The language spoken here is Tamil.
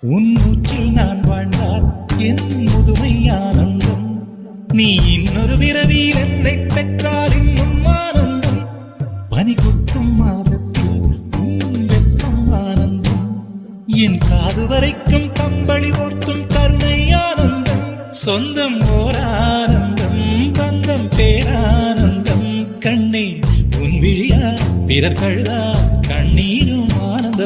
உன் மூச்சில் நான் வாழ்ந்தால் என் முதுமை ஆனந்தம். நீ இன்னொரு பிறவியில் என்னை பெற்றால் இன்னும் ஆனந்தம். பனி கொட்டும் மாதத்தில் உன் வெப்பம் ஆனந்தம். என் காது வரைக்கும் கம்பளி போர்த்தும் கருணை ஆனந்தம். சொந்தம் ஓர் ஆனந்தம் பந்தம் பேரானந்தம் கண்ணை உன் விழியா பிறர் கழுதா கண்ணீரும்